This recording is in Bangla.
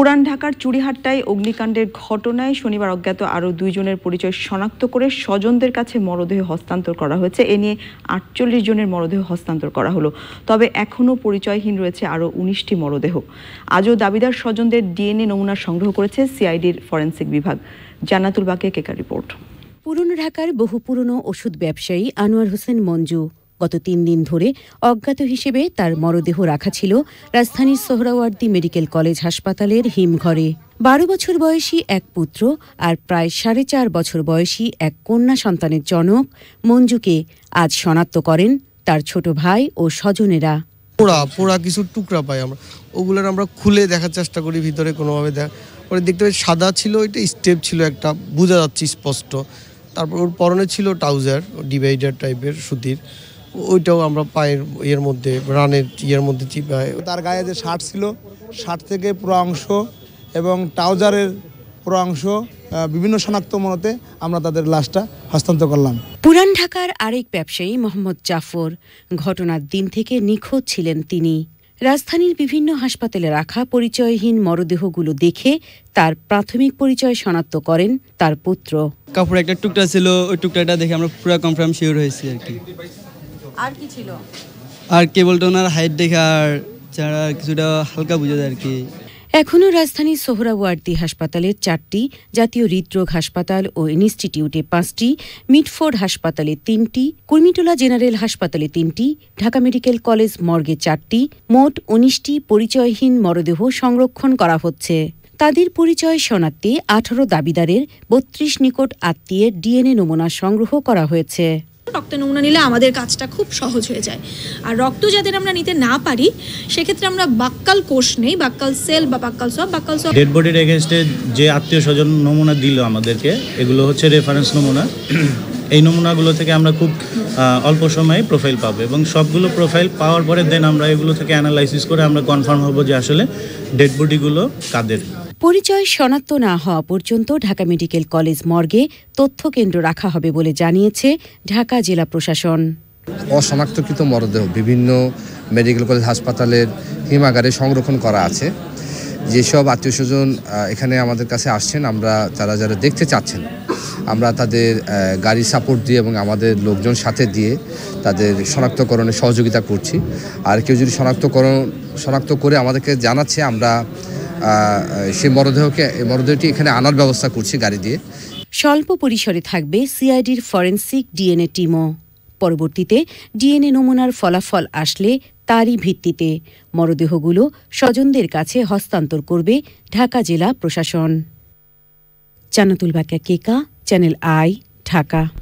পুরান ঢাকার চুড়িহাট্টায় অগ্নিকাণ্ডের ঘটনায় শনিবার অজ্ঞাত আরও দুইজনের পরিচয় শনাক্ত করে স্বজনদের কাছে মরদেহ হস্তান্তর করা হয়েছে। এ নিয়ে আটচল্লিশ জনের মরদেহ হস্তান্তর করা হলো। তবে এখনও পরিচয়হীন রয়েছে আরও উনিশটি মরদেহ। আজও দাবিদার স্বজনদের ডিএনএ নমুনা সংগ্রহ করেছে সিআইডির ফরেন্সিক বিভাগ। জান্নাতুল বাকে কেকা রিপোর্ট। পুরনো ঢাকার বহু পুরনো ওষুধ ব্যবসায়ী আনোয়ার হোসেন মঞ্জু গত তিন দিন ধরে অজ্ঞাত হিসেবে তার মরদেহ রাখা ছিল রাজধানীর সোহরাওয়ার্দী মেডিকেল কলেজ হাসপাতালের হিমঘরে। বারো বছর বয়সী এক পুত্র আর প্রায় সাড়ে চার বছর বয়সী এক কন্যা সন্তানের জনক মঞ্জুকে আজ শনাক্ত করেন তার ছোট ভাই ও স্বজনেরা। পোড়া পোড়া কিছু টুকরা পাই আমরা। ওগুলোর আমরা খুলে দেখার চেষ্টা করি, ভিতরে কোনোভাবে দেখ পরে দেখতে পাই সাদা ছিল ওইটা স্টেপ ছিল একটা, বোঝা যাচ্ছে স্পষ্ট। তারপর ওর পরনে ছিল ট্রাউজার, ডিভাইডার টাইপের সুতির। ওইটাও আমরা পায়ের ইয়ের মধ্যে রানের ইয়ের মধ্যে চিপায় তার গায়ে যে শার্ট ছিল শার্ট থেকে পুরো অংশ এবং ট্রাউজারের পুরো অংশ বিভিন্ন শনাক্ত মনতে আমরা তাদের লাশটা হস্তান্তর করলাম। পুরান ঢাকার আরেক ব্যবসায়ী মোহাম্মদ জাফর ঘটনার দিন থেকে নিখোঁজ ছিলেন তিনি। রাজধানীর বিভিন্ন হাসপাতালে রাখা পরিচয়হীন মরদেহগুলো দেখে তার প্রাথমিক পরিচয় শনাক্ত করেন তার পুত্র। কাপড় একটা টুকরা ছিল ওই টুকরাটা দেখে আমরা পুরো কনফার্ম শিওর হয়েছি আর কি। আর কি ছিল? আর কেবলটা ওনার হাইট দেখে আর যারা কিছুটা হালকা বোঝা যায় আর কি। এখনও রাজধানীর সোহরাওয়ার্দী হাসপাতালের চারটি জাতীয় হৃদরোগ হাসপাতাল ও ইনস্টিটিউটে পাঁচটি মিটফোর্ড হাসপাতালে তিনটি কুর্মিটোলা জেনারেল হাসপাতালে তিনটি ঢাকা মেডিকেল কলেজ মর্গে চারটি মোট উনিশটি পরিচয়হীন মরদেহ সংরক্ষণ করা হচ্ছে। তাদের পরিচয় শনাক্তে আঠারো দাবিদারের বত্রিশ নিকট আত্মীয়ের ডিএনএ নমুনা সংগ্রহ করা হয়েছে। রক্ত নমুনা নিলে আমাদের কাজটা খুব সহজ হয়ে যায়। আর রক্ত যাদের আমরা নিতে না পারি, সেক্ষেত্রে আমরা বাক্কাল কোষ নেই, বাক্কাল সেল বা বাক্কাল সব বাক্কাল সব। ডেড বডির এগেনস্টে যে আত্মীয় স্বজন নমুনা দিল আমাদেরকে, এগুলো হচ্ছে রেফারেন্স নমুনা। এই নমুনাগুলো থেকে আমরা খুব অল্প সময়ে প্রোফাইল পাবো এবং সবগুলো প্রোফাইল পাওয়ার পরে দেন আমরা এগুলো থেকে অ্যানালাইসিস করে আমরা কনফার্ম হব যে আসলে ডেড বডিগুলো কাদের। পরিচয় শনাক্ত না হওয়া পর্যন্ত ঢাকা মেডিকেল কলেজ মর্গে তথ্য কেন্দ্র রাখা হবে বলে জানিয়েছে ঢাকা জেলা প্রশাসন। অশনাক্তকৃত মরদেহ বিভিন্ন মেডিকেল কলেজ হাসপাতালের হিমাগারে সংরক্ষণ করা আছে। যেসব আত্মীয় স্বজন এখানে আমাদের কাছে আসছেন, আমরা, তারা যারা দেখতে চাচ্ছেন, আমরা তাদের গাড়ি সাপোর্ট দিয়ে এবং আমাদের লোকজন সাথে দিয়ে তাদের শনাক্তকরণে সহযোগিতা করছি। আর কেউ যদি শনাক্তকরণ, শনাক্ত করে আমাদেরকে জানাচ্ছে, আমরা সেই মরদেহকে, মরদেহটি এখানে আনার ব্যবস্থা করছি গাড়ি দিয়ে। স্বল্প পরিসরে থাকবে সিআইডির ফরেন্সিক ডিএনএ টিমও। পরবর্তীতে ডিএনএ নমুনার ফলাফল আসলে তারই ভিত্তিতে। মরদেহগুলো স্বজনদের কাছে হস্তান্তর করবে ঢাকা জেলা প্রশাসন। Jannatul Bakka Keka channel I, Dhaka.